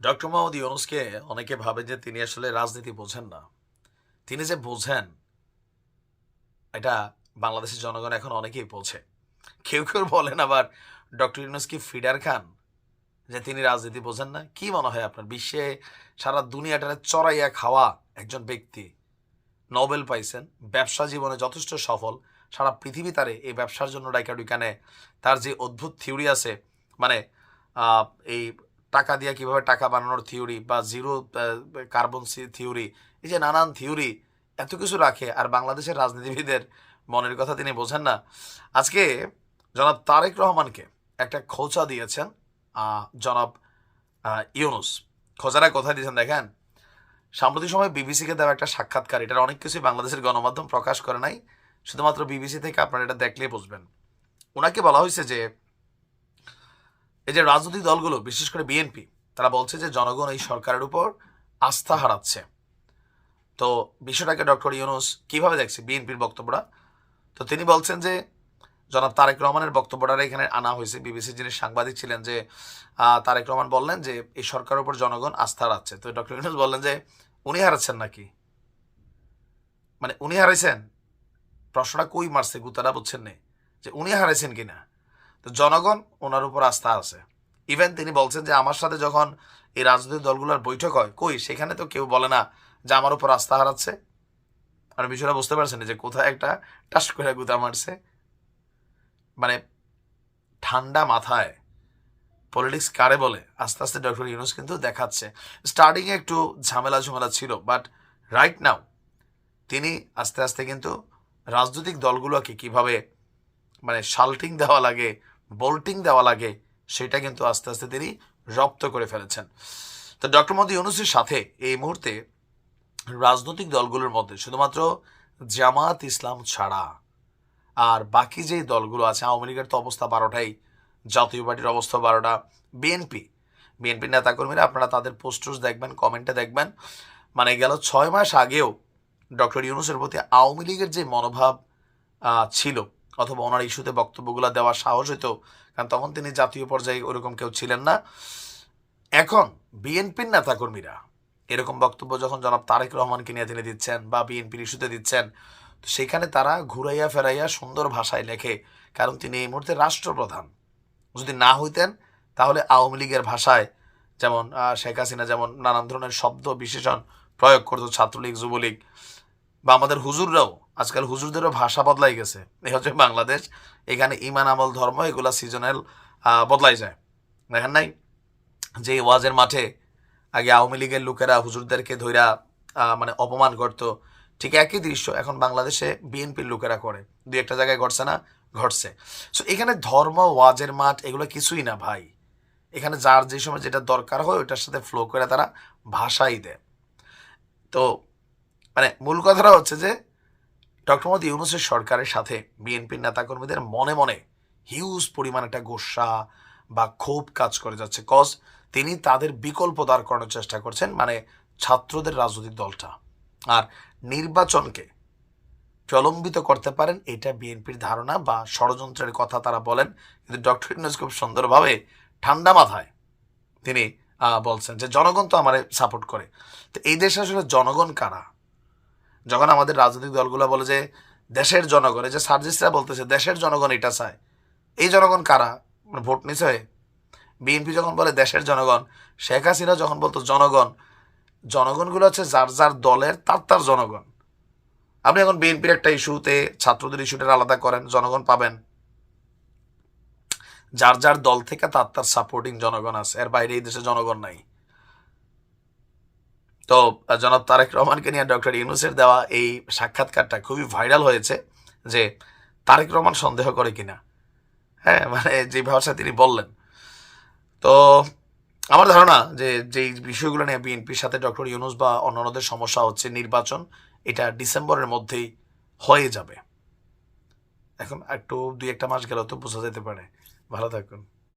Doctor Mohammad ইউনুসকে অনেকে ভাবে যে তিনি আসলে রাজনীতি বোঝেন না। তিনি যে বোঝেন, এটা বাংলাদেশের জনগণ এখন অনেকেই বোঝে। কেউ কেউ বলেন আবার ডক্টর ইউনুস কি ফিডার খান, যে তিনি রাজনীতি বোঝেন না? কি মনে হয় আপনার? বিশ্বে সারা দুনিয়াটারে চড়াইয়া খাওয়া একজন ব্যক্তি নোবেল পাইছেন, ব্যবসা জীবনে যথেষ্ট সফল, সারা পৃথিবী তারে এই ব্যবসার জন্য ডাইকা ডুইকানে তার যে অদ্ভুত থিওরি আছে মানে এই টাকা দিয়ে কীভাবে টাকা বানানোর থিওরি বা জিরো কার্বন থিওরি এই যে নানান থিওরি এত কিছু রাখে, আর বাংলাদেশের রাজনীতিবিদের মনের কথা তিনি বোঝেন না। আজকে জনাব তারেক রহমানকে একটা খোঁচা দিয়েছেন জনাব ইউনুস। খোঁচাটা কোথায় দিয়েছেন দেখেন? সাম্প্রতিক সময় বিবিসিকে দেওয়া একটা সাক্ষাৎকার, এটার অনেক কিছুই বাংলাদেশের গণমাধ্যম প্রকাশ করে নাই, শুধুমাত্র বিবিসি থেকে আপনারা এটা দেখলেই বুঝবেন। ওনাকে বলা হয়েছে যে এই যে রাজনৈতিক দলগুলো, বিশেষ করে বিএনপি তারা বলছে যে জনগণ এই সরকারের উপর আস্থা হারাচ্ছে। তো বিষয়টাকে ডক্টর ইউনুস কীভাবে দেখছে বিএনপির বক্তব্যটা? তো তিনি বলছেন যে, জনাব তারেক রহমানের বক্তব্যটা এখানে আনা হয়েছে। বিবিসির যিনি সাংবাদিক ছিলেন যে তারেক রহমান বললেন যে, এই সরকারের উপর জনগণ আস্থা হারাচ্ছে। তো ডক্টর ইউনুস বললেন যে, উনি হারাচ্ছেন নাকি? মানে উনি হারাইছেন? প্রশ্নটা কই মারছে গুতারা বুঝছেন নে? যে উনি হারাইছেন কিনা? তো জনগণ ওনার উপর আস্থা আছে। ইভেন তিনি বলছেন যে, আমার সাথে যখন এই রাজনৈতিক দলগুলোর বৈঠক হয়, কই? সেখানে তো কেউ বলে না যে, আমার উপর আস্থা হারাচ্ছে। আর বিষয়টা বুঝতে পারছেন যে, কোথায় একটা টাস করে গুতা মারছে। মানে ঠান্ডা মাথায় পলিটিক্স কারে বলে? আস্তে আস্তে ডক্টর ইউনুস কিন্তু দেখাচ্ছে। স্টার্টিংয়ে একটু ঝামেলা ঝামেলা ছিল বাট রাইট নাও তিনি আস্তে আস্তে কিন্তু রাজনৈতিক দলগুলোকে কীভাবে মানে শাল্টিং দেওয়া লাগে বোল্টিং দেওয়া লাগে, সেটা কিন্তু আস্তে আস্তে তিনি রপ্ত করে ফেলেছেন। তো ডক্টর মোদী ইউনুসের সাথে এই মুহূর্তে রাজনৈতিক দলগুলোর মধ্যে শুধুমাত্র জামাত ইসলাম ছাড়া আর বাকি যে দলগুলো আছে, আওয়ামী লীগের তো অবস্থা বারোটাই, জাতীয় পার্টির অবস্থা বারোটা, বিএনপি। বিএনপির নেতাকর্মীরা আপনারা তাদের পোস্টার্স দেখবেন কমেন্টে দেখবেন। মানে গেল ছয় মাস আগেও ডক্টর ইউনুসের প্রতি আওয়ামী লীগের যে মনোভাব ছিল অথবা ওনার ইস্যুতে বক্তব্যগুলো দেওয়ার সাহস হতো কারণ তখন তিনি জাতীয় পর্যায়ে ওরকম কেউ ছিলেন না। এখন বিএনপির নেতাকর্মীরা এরকম বক্তব্য যখন জনাব তারেক রহমানকে নিয়ে তিনি দিচ্ছেন বা বিএনপির ইস্যুতে দিচ্ছেন, তো সেখানে তারা ঘুরাইয়া ফেরাইয়া সুন্দর ভাষায় লেখে, কারণ তিনি এই মুহূর্তে রাষ্ট্রপ্রধান। যদি না হইতেন, তাহলে আওয়ামী লীগের ভাষায় যেমন শেখ হাসিনা যেমন নানান ধরনের শব্দ বিশেষণ প্রয়োগ করতো ছাত্রলীগ, যুবলীগ বা আমাদের হুজুররাও আজকাল হুজুরদেরও ভাষা বদলাই গেছে। এই হচ্ছে বাংলাদেশ এখানে ইমান আমল ধর্ম এগুলা সিজনাল বদলাই যায়। দেখেন নাই? যে ওয়াজের মাঠে আগে আওয়ামী লীগের লোকেরা হুজুরদেরকে আহ, মানে অপমান করতো ঠিক একই দৃশ্য এখন বাংলাদেশে বিএনপির লোকেরা করে। দুই একটা জায়গায় ঘটছে না? ঘটছে। সো এখানে ধর্ম ওয়াজের মাঠ এগুলো কিছুই না ভাই। এখানে যার যে সময় যেটা দরকার হয় ওটার সাথে ফ্লো করে তারা ভাষাই দেয়। তো মানে মূল কথাটা হচ্ছে যে ডক্টর মোদী ইউনুসের সরকারের সাথে বিএনপির নেতাকর্মীদের মনে মনে হিউজ পরিমাণ একটা গোসা বা ক্ষোভ কাজ করে যাচ্ছে। কজ তিনি তাদের বিকল্প দাঁড় করানোর চেষ্টা করছেন মানে ছাত্রদের রাজনৈতিক দলটা। আর নির্বাচনকে প্রলম্বিত করতে পারেন, এটা বিএনপির ধারণা বা ষড়যন্ত্রের কথা তারা বলেন। কিন্তু ডক্টর ইউনুস খুব সুন্দরভাবে ঠান্ডা মাথায় তিনি বলছেন যে জনগণ তো আমার সাপোর্ট করে। তো এই দেশে আসলে জনগণ কারা? যখন আমাদের রাজনৈতিক দলগুলো বলে যে দেশের জনগণ, এই যে সার্জিসরা বলতেছে দেশের জনগণ এটা চায়। এই জনগণ কারা? মানে ভোট নিছে বিএনপি যখন বলে দেশের জনগণ, শেখ হাসিনা যখন বলতো জনগণ, জনগণগুলো হচ্ছে যার যার দলের তার তার জনগণ। আপনি এখন বিএনপির একটা ইস্যুতে, ছাত্রদের ইস্যুটা আলাদা করেন, জনগণ পাবেন। যার যার দল থেকে তার তার সাপোর্টিং জনগণ আছে। এর বাইরে এই দেশে জনগণ নাই। তো জনাব তারেক রহমানকে নিয়ে ডক্টর ইউনুসের দেওয়া এই সাক্ষাৎকারটা খুবই ভাইরাল হয়েছে যে তারেক রহমান সন্দেহ করে কিনা। হ্যাঁ মানে যে ভাষা তিনি বললেন। তো আমার ধারণা যে যেই বিষয়গুলো নিয়ে বিএনপির সাথে ডক্টর ইউনুস বা অন্যান্যদের সমস্যা হচ্ছে নির্বাচন, এটা ডিসেম্বরের মধ্যেই হয়ে যাবে। এখন একটু দুই একটা মাস গেলেও তো বোঝা যেতে পারে। ভালো থাকুন।